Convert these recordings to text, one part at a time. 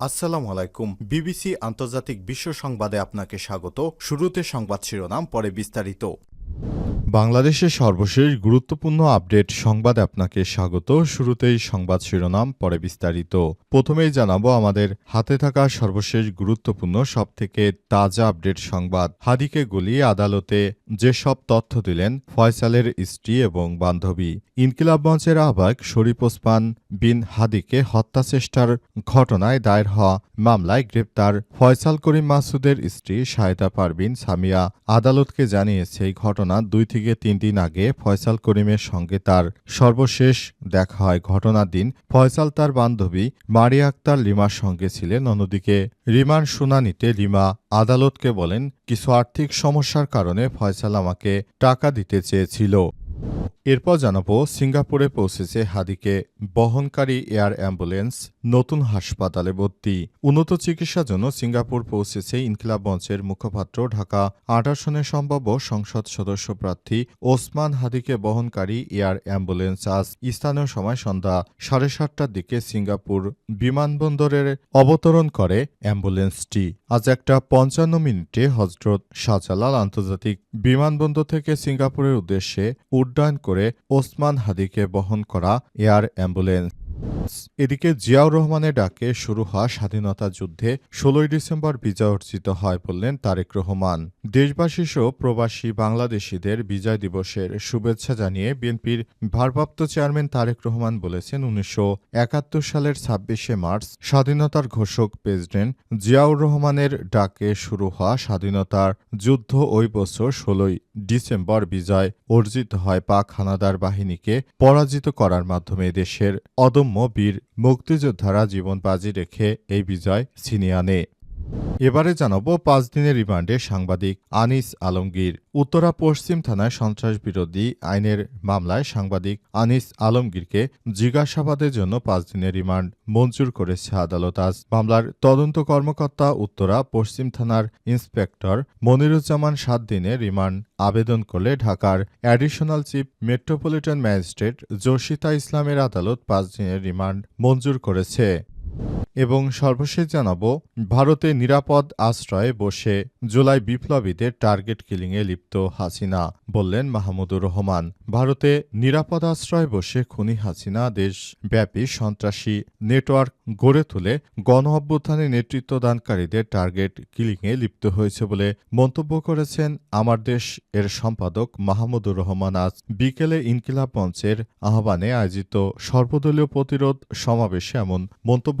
আসসালামু আলাইকুম। বিবিসি আন্তর্জাতিক বিশ্ব সংবাদে আপনাকে স্বাগত। শুরুতে সংবাদ শিরোনাম, পরে বিস্তারিত। বাংলাদেশের সর্বশেষ গুরুত্বপূর্ণ আপডেট সংবাদে আপনাকে স্বাগত। শুরুতেই সংবাদ শিরোনাম, পরে বিস্তারিত। প্রথমেই জানাব আমাদের হাতে থাকা সর্বশেষ গুরুত্বপূর্ণ সবথেকে তাজা আপডেট সংবাদ। হাদিকে গলিয়ে আদালতে যেসব তথ্য দিলেন ফয়সালের স্ত্রী এবং বান্ধবী। ইনকিলাব মঞ্চের আহ্বায়ক শরীফ ওসমান বিন হাদিকে হত্যা চেষ্টার ঘটনায় দায়ের হওয়া মামলায় গ্রেপ্তার। ফয়সাল করিম মাসুদের স্ত্রী শায়দা পারবিন সামিয়া আদালতকে জানিয়েছে, এই ঘটনা দুই থেকে তিন দিন আগে ফয়সাল করিমের সঙ্গে তার সর্বশেষ দেখা হয়। ঘটনার দিন ফয়সাল তার বান্ধবী মারিয়া আক্তার লিমার সঙ্গে ছিলেন। অন্যদিকে রিমার শুনানিতে লিমা আদালতকে বলেন, কিছু আর্থিক সমস্যার কারণে ফয়সাল আমাকে টাকা দিতে চেয়েছিল। এরপর জানাব সিঙ্গাপুরে পৌঁছেছে হাদিকে বহনকারী এয়ার অ্যাম্বুলেন্স, নতুন হাসপাতালে ভর্তি। উন্নত চিকিৎসার জন্য সিঙ্গাপুর পৌঁছেছে ইনকিলাব মঞ্চের মুখপাত্র, ঢাকা আট সম্ভাব্য সংসদ সদস্য প্রার্থী ওসমান হাদিকে বহনকারী এয়ার অ্যাম্বুলেন্স আজ স্থানীয় সময় সন্ধ্যা সাড়ে সাতটার দিকে সিঙ্গাপুর বিমানবন্দরের অবতরণ করে অ্যাম্বুলেন্সটি। আজ একটা পঞ্চান্ন মিনিটে হজরত শাহজালাল আন্তর্জাতিক বিমানবন্দর থেকে সিঙ্গাপুরের উদ্দেশ্যে উড্ডয়ন করে ওসমান হাদিকে বহন করা এয়ার অ্যাম্বুলেন্স। এদিকে জিয়াউর রহমানের ডাকে শুরু হওয়া স্বাধীনতা যুদ্ধে ষোলোই ডিসেম্বর বিজয় অর্জিত হয় বললেন তারেক রহমান। দেশবাসী সহ প্রবাসী বাংলাদেশিদের বিজয় দিবসের শুভেচ্ছা জানিয়ে বিএনপির ভারপ্রাপ্ত চেয়ারম্যান তারেক রহমান বলেছেন, উনিশশো একাত্তর সালের ছাব্বিশে মার্চ স্বাধীনতার ঘোষক প্রেসিডেন্ট জিয়াউর রহমানের ডাকে শুরু হওয়া স্বাধীনতার যুদ্ধ ওই বছর ষোলোই ডিসেম্বর বিজয় অর্জিত হয় পাক হানাদার বাহিনীকে পরাজিত করার মাধ্যমে দেশের অদম্য বীর মুক্তিযোদ্ধারা জীবন বাজি রেখে এই বিজয় ছিনিয়ে আনে। এবারে জানাব পাঁচ দিনের রিমান্ডে সাংবাদিক আনিস আলমগীর। উত্তরা পশ্চিম থানায় সন্ত্রাস বিরোধী আইনের মামলায় সাংবাদিক আনিস আলমগীরকে জিজ্ঞাসাবাদের জন্য পাঁচ দিনের রিমান্ড মঞ্জুর করেছে আদালত আজ। মামলার তদন্ত কর্মকর্তা উত্তরা পশ্চিম থানার ইন্সপেক্টর মনিরুজ্জামান সাত দিনের রিমান্ড আবেদন করলে ঢাকার additional chief metropolitan magistrate Joshita ইসলামের আদালত পাঁচ দিনের রিমান্ড মঞ্জুর করেছে। এবং সর্বশেষ জানাব, ভারতে নিরাপদ আশ্রয়ে বসে জুলাই বিপ্লবীদের টার্গেট কিলিংয়ে লিপ্ত হাসিনা বললেন মাহমুদুর রহমান। ভারতে নিরাপদ আশ্রয়ে বসে খুনি হাসিনা দেশব্যাপী সন্ত্রাসী নেটওয়ার্ক গড়ে তুলে গণ অভ্যুত্থানে নেতৃত্বদানকারীদের টার্গেট কিলিংয়ে লিপ্ত হয়েছে বলে মন্তব্য করেছেন আমার দেশ এর সম্পাদক মাহমুদুর রহমান। আজ বিকেলে ইনকিলাব মঞ্চের আহ্বানে আয়োজিত সর্বদলীয় প্রতিরোধ সমাবেশে এমন মন্তব্য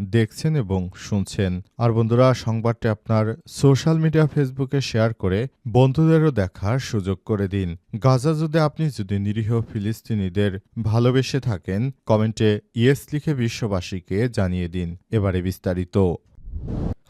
দেখছেন এবং শুনছেন। আর বন্ধুরা, সংবাদটি আপনার সোশ্যাল মিডিয়া ফেসবুকে শেয়ার করে বন্ধুদেরও দেখার সুযোগ করে দিন। গাজা যদি আপনি যদি নিরীহ ফিলিস্তিনিদের ভালোবেসে থাকেন, কমেন্টে ইয়েস লিখে বিশ্ববাসীকে জানিয়ে দিন। এবারে বিস্তারিত।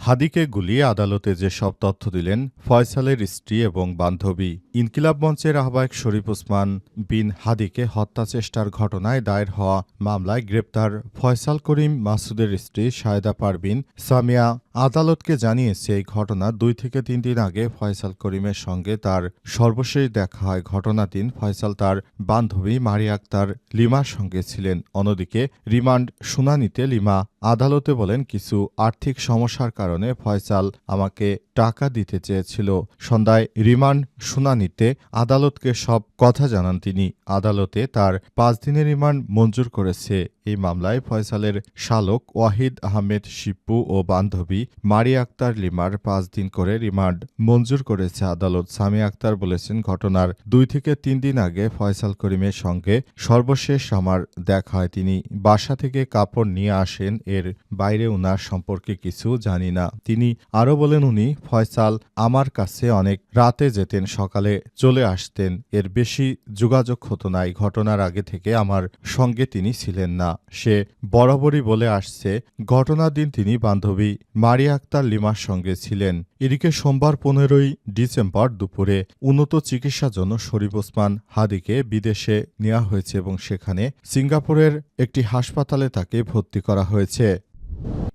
হাদিকে গুলিয়ে আদালতে যে সব তথ্য দিলেন ফয়সালের স্ত্রী এবং বান্ধবী, ইনকিলাব মঞ্চের আহ্বায়ক শরীফ ওসমান বিন হাদিকে হত্যা চেষ্টার ঘটনায় দায়ের হওয়া মামলায় গ্রেপ্তার ফয়সাল করিম মাসুদের স্ত্রী সায়দা পারবিন সামিয়া আদালতকে জানিয়েছে এই ঘটনা দুই থেকে তিন দিন আগে ফয়সাল করিমের সঙ্গে তার সর্বশেষ দেখা হয়। ঘটনা দিন ফয়সাল তার বান্ধবী মারিয়া আক্তার লিমার সঙ্গে ছিলেন। অন্যদিকে রিমান্ড শুনানিতে লিমা আদালতে বলেন কিছু আর্থিক সমস্যার কারণে ফয়সাল আমাকে টাকা দিতে চেয়েছিল। সন্ধ্যায় রিমান্ড শুনানিতে আদালতকে সব কথা জানান তিনি। আদালতে তার পাঁচ দিনের রিমান্ড মঞ্জুর করেছে। এই মামলায় ফয়সালের শালক ওয়াহিদ আহমেদ শিপ্পু ও বান্ধবী মারিয়া আক্তার লিমার পাঁচ দিন করে রিমান্ড মঞ্জুর করেছে আদালত। সামি আক্তার বলেছেন, ঘটনার দুই থেকে তিন দিন আগে ফয়সাল করিমের সঙ্গে সর্বশেষ আমার দেখা হয়। তিনি বাসা থেকে কাপড় নিয়ে আসেন, এর বাইরে উনার সম্পর্কে কিছু জানি না। তিনি আরও বলেন, উনি ফয়সাল আমার কাছে অনেক রাতে যেতেন, সকালে চলে আসতেন। এর বেশি যোগাযোগ হতো না, এই ঘটনার আগে থেকে আমার সঙ্গে তিনি ছিলেন না। সে বরাবরই বলে আসছে, ঘটনার দিন তিনি বান্ধবী মারিয়া আক্তার লিমার সঙ্গে ছিলেন। এদিকে সোমবার পনেরোই ডিসেম্বর দুপুরে উন্নত চিকিৎসার জন্য শরীফ ওসমান হাদিকে বিদেশে নেওয়া হয়েছে এবং সেখানে সিঙ্গাপুরের একটি হাসপাতালে তাকে ভর্তি করা হয়েছে।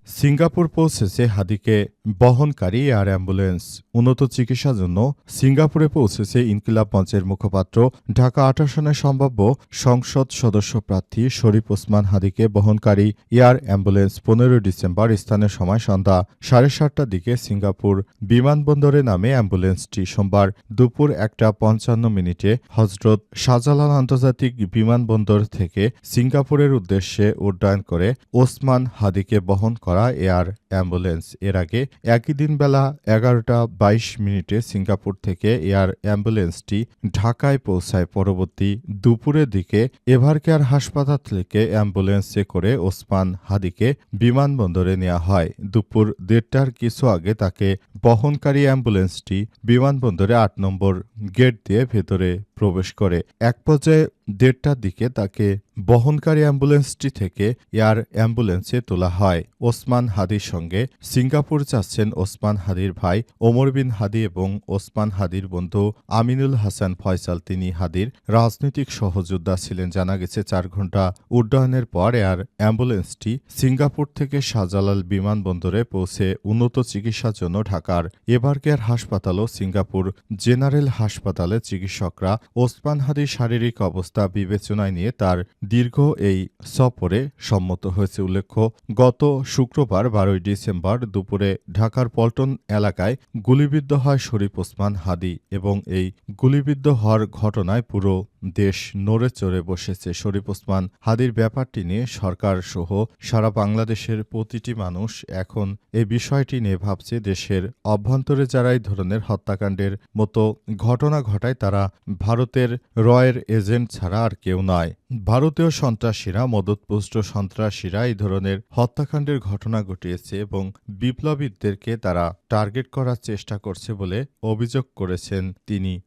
সিঙ্গাপুর পৌঁছেছে হাদিকে বহনকারী এয়ার অ্যাম্বুলেন্স। উন্নত চিকিৎসার জন্য সিঙ্গাপুরে পৌঁছেছে ইনকিলাব মঞ্চের মুখপাত্র। ঢাকা আট আসনের সম্ভাব্য সংসদ সদস্য প্রার্থী শরীফ ওসমান হাদিকে বহনকারী এয়ার অ্যাম্বুলেন্স পনেরোই ডিসেম্বর স্থানীয় সময় সন্ধ্যা সাড়ে সাতটার দিকে সিঙ্গাপুর বিমানবন্দরে নামে অ্যাম্বুলেন্সটি সোমবার দুপুর একটা পঞ্চান্ন মিনিটে হজরত শাহজালাল আন্তর্জাতিক বিমানবন্দর থেকে সিঙ্গাপুরের উদ্দেশ্যে উড্ডয়ন করে ওসমান হাদিকে বহন করা এয়ার অ্যাম্বুলেন্স। এর আগে একই দিন বেলা এগারোটা বাইশ মিনিটে সিঙ্গাপুর থেকে এয়ার অ্যাম্বুলেন্সটি ঢাকায় পৌঁছায়। পরবর্তী দুপুরের দিকে এভারকেয়ার হাসপাতাল থেকে অ্যাম্বুলেন্সে করে ওসমান হাদিকে বিমানবন্দরে নেওয়া হয়। দুপুর দেড়টার কিছু আগে তাকে বহনকারী অ্যাম্বুলেন্সটি বিমানবন্দরে আট নম্বর গেট দিয়ে ভেতরে প্রবেশ করে। এক পর্যায়ে দেড়টার দিকে তাকে বহনকারী অ্যাম্বুলেন্সটি থেকে এয়ার অ্যাম্বুলেন্সে তোলা হয়। ওসমান হাদির সঙ্গে সিঙ্গাপুর যাচ্ছেন ওসমান হাদির ভাই ওমর বিন হাদি এবং ওসমান হাদির বন্ধু আমিনুল হাসান ফয়সাল। তিনি হাদির রাজনৈতিক সহযোদ্ধা ছিলেন। জানা গেছে, চার ঘণ্টা উড্ডয়নের পর এয়ার অ্যাম্বুলেন্সটি সিঙ্গাপুর থেকে শাহজালাল বিমানবন্দরে পৌঁছে উন্নত চিকিৎসার জন্য ঢাকার এবারকেয়ার হাসপাতাল ও সিঙ্গাপুর জেনারেল হাসপাতালে চিকিৎসকরা ওসমান হাদির শারীরিক অবস্থা বিবেচনায় নিয়ে তার দীর্ঘ এই সফরে সম্মত হয়েছে উল্লেখ্য, গত শুক্রবার বারোই ডিসেম্বর দুপুরে ঢাকার পল্টন এলাকায় গুলিবিদ্ধ হয় শরীফ ওসমান হাদি এবং এই গুলিবিদ্ধ হওয়ার ঘটনায় পুরো দেশ নড়ে চড়ে বসেছে শরীফ ওসমান। হাদির ব্যাপারটি নিয়ে সরকার সহ সারা বাংলাদেশের প্রতিটি মানুষ এখন এ বিষয়টি নিয়ে ভাবছে দেশের অভ্যন্তরে যারা এই ধরনের হত্যাকাণ্ডের মতো ঘটনা ঘটায় তারা ভারতের রয়ের এজেন্ট ছাড়া আর কেউ নয়। ভারতীয় সন্ত্রাসীরা, মদতপুষ্ট সন্ত্রাসীরা এই ধরনের হত্যাকাণ্ডের ঘটনা ঘটিয়েছে এবং বিপ্লবীদেরকে তারা টার্গেট করার চেষ্টা করছে বলে অভিযোগ করেছেন তিনি।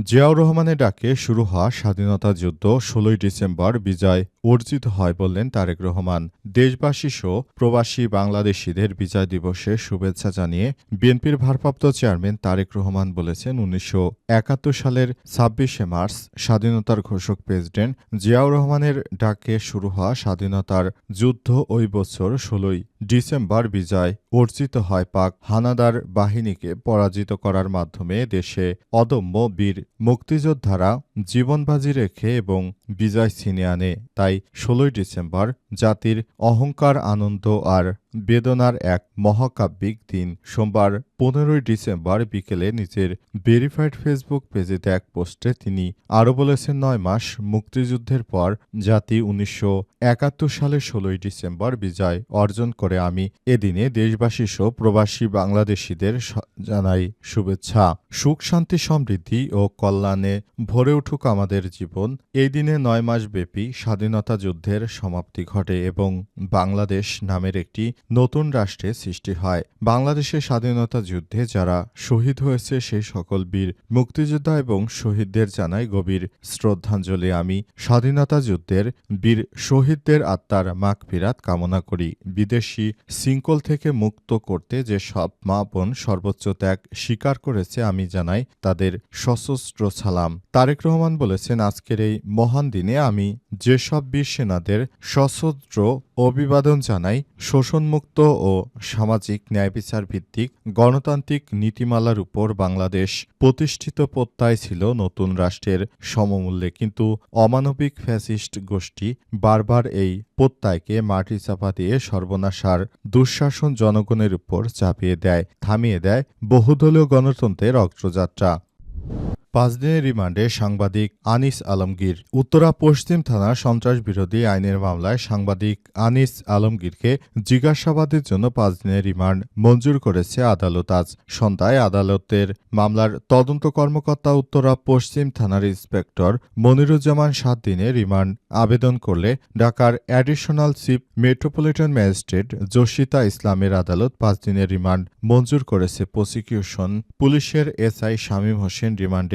জিয়াউর রহমানের ডাকে শুরু হওয়া স্বাধীনতা যুদ্ধ ষোলোই ডিসেম্বর বিজয় অর্জিত হয় বললেন তারেক রহমান। দেশবাসী সহ প্রবাসী বাংলাদেশিদের বিজয় দিবসে শুভেচ্ছা জানিয়ে বিএনপির ভারপ্রাপ্ত চেয়ারম্যান তারেক রহমান বলেছেন, উনিশশো একাত্তর সালের ছাব্বিশে মার্চ স্বাধীনতার ঘোষক প্রেসিডেন্ট জিয়াউর রহমানের ডাকে শুরু হওয়া স্বাধীনতার যুদ্ধ ওই বছর ষোলোই ডিসেম্বর বিজয় অর্জিত হয় পাক হানাদার বাহিনীকে পরাজিত করার মাধ্যমে দেশে অদম্য বীর মুক্তিযোদ্ধারা জীবনবাজি রেখে এবং বিজয় ছিনিয়ে আনে তাই ষোলোই ডিসেম্বর জাতির অহংকার আনন্দ আর বেদনার এক মহাকাব্যিক দিন সোমবার পনেরোই ডিসেম্বর বিকেলে নিজের ভেরিফাইড ফেসবুক পেজেতে এক পোস্টে তিনি আরও বলেছেন, নয় মাস মুক্তিযুদ্ধের পর জাতি উনিশশো একাত্তর সালের ষোলোই ডিসেম্বর বিজয় অর্জন করে। আমি এদিনে দেশবাসী সহ প্রবাসী বাংলাদেশিদের জানাই শুভেচ্ছা। সুখ, শান্তি, সমৃদ্ধি ও কল্যাণে ভরে উঠুক আমাদের জীবন। এই দিনে নয় মাস ব্যাপী স্বাধীনতা যুদ্ধের সমাপ্তি ঘটে এবং বাংলাদেশ নামের একটি নতুন রাষ্ট্রের সৃষ্টি হয়। বাংলাদেশের স্বাধীনতা যুদ্ধে যারা শহীদ হয়েছে সেই সকল বীর, মুক্তিযোদ্ধা এবং শহীদদের জানাই গভীর শ্রদ্ধাঞ্জলি। আমি স্বাধীনতা যুদ্ধের বীর শহীদদের আত্মার মাগফিরাত কামনা করি। বিদেশি শৃঙ্খল থেকে মুক্ত করতে যে সব মা বোন সর্বোচ্চ ত্যাগ স্বীকার করেছে, আমি জানাই তাদের সশস্ত্র সালাম। তারেক রহমান বলেছেন, আজকের এই মহান দিনে আমি যেসব বীর সেনাদের সশস্ত্র অভিবাদন জানাই শোষণমুক্ত ও সামাজিক ন্যায়বিচার ভিত্তিক গণতান্ত্রিক নীতিমালার উপর বাংলাদেশ প্রতিষ্ঠিত প্রত্যয় ছিল নতুন রাষ্ট্রের সমমূল্যে। কিন্তু অমানবিক ফ্যাসিস্ট গোষ্ঠী বারবার এই প্রত্যয়কে মাটি চাপা দিয়ে সর্বনাশার দুঃশাসন জনগণের উপর চাপিয়ে দেয়, থামিয়ে দেয় বহুদলীয় গণতন্ত্রের অগ্রযাত্রা। পাঁচ দিনের রিমান্ডে সাংবাদিক আনিস আলমগীর উত্তরা পশ্চিম থানার সন্ত্রাস বিরোধী আইনের মামলায় সাংবাদিক আনিস আলমগীরকে জিজ্ঞাসাবাদের জন্য পাঁচ দিনের রিমান্ড মঞ্জুর করেছে আদালত। আজ সন্ধ্যায় আদালতের মামলার তদন্ত কর্মকর্তা উত্তরা পশ্চিম থানার ইন্সপেক্টর মনিরুজ্জামান সাত দিনে রিমান্ড আবেদন করলে ঢাকার additional chief metropolitan magistrate Jasita ইসলামের আদালত পাঁচ দিনের রিমান্ড মঞ্জুর করেছে। প্রসিকিউশন পুলিশের এসআই শামীম হোসেন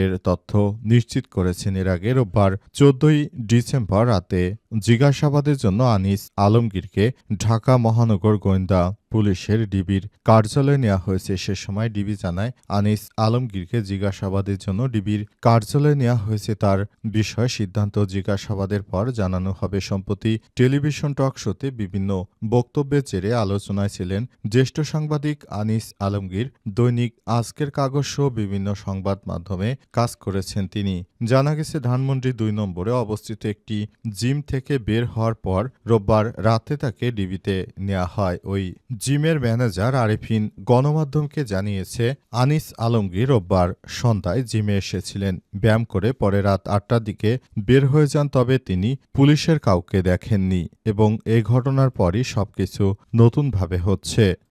রিমান্ডের তথ্য নিশ্চিত করেছেন এর আগে রোববার চোদ্দই ডিসেম্বর রাতে জিজ্ঞাসাবাদের জন্য আনিস আলমগীরকে ঢাকা মহানগর গোয়েন্দা পুলিশের ডিবির কার্যালয়ে নেওয়া হয়েছে। সে সময় ডিবি জানায়, আনিস আলমগীরকে জিজ্ঞাসাবাদের জন্য ডিবির কার্যালয়ে নেওয়া হয়েছে তার বিষয়ে সিদ্ধান্ত জিজ্ঞাসাবাদের পর জানানো হবে। সম্প্রতি টেলিভিশন টক শোতে বিভিন্ন বক্তব্যের জেরে আলোচনায় ছিলেন জ্যেষ্ঠ সাংবাদিক আনিস আলমগীর। দৈনিক আজকের কাগজ সহ বিভিন্ন সংবাদ মাধ্যমে কাজ করেছেন তিনি। জানা গেছে, ধানমন্ডি দুই নম্বরে অবস্থিত একটি জিম থেকে বের হওয়ার পর রোববার রাতে তাকে ডিবিতে নেওয়া হয়। ওই জিমের ম্যানেজার আরিফিন গণমাধ্যমকে জানিয়েছে, আনিস আলমগীর রোববার সন্ধ্যায় জিমে এসেছিলেন। ব্যায়াম করে পরে রাত আটটার দিকে বের হয়ে যান, তবে তিনি পুলিশের কাউকে দেখেননি এবং এই ঘটনার পরই সবকিছু নতুনভাবে হচ্ছে।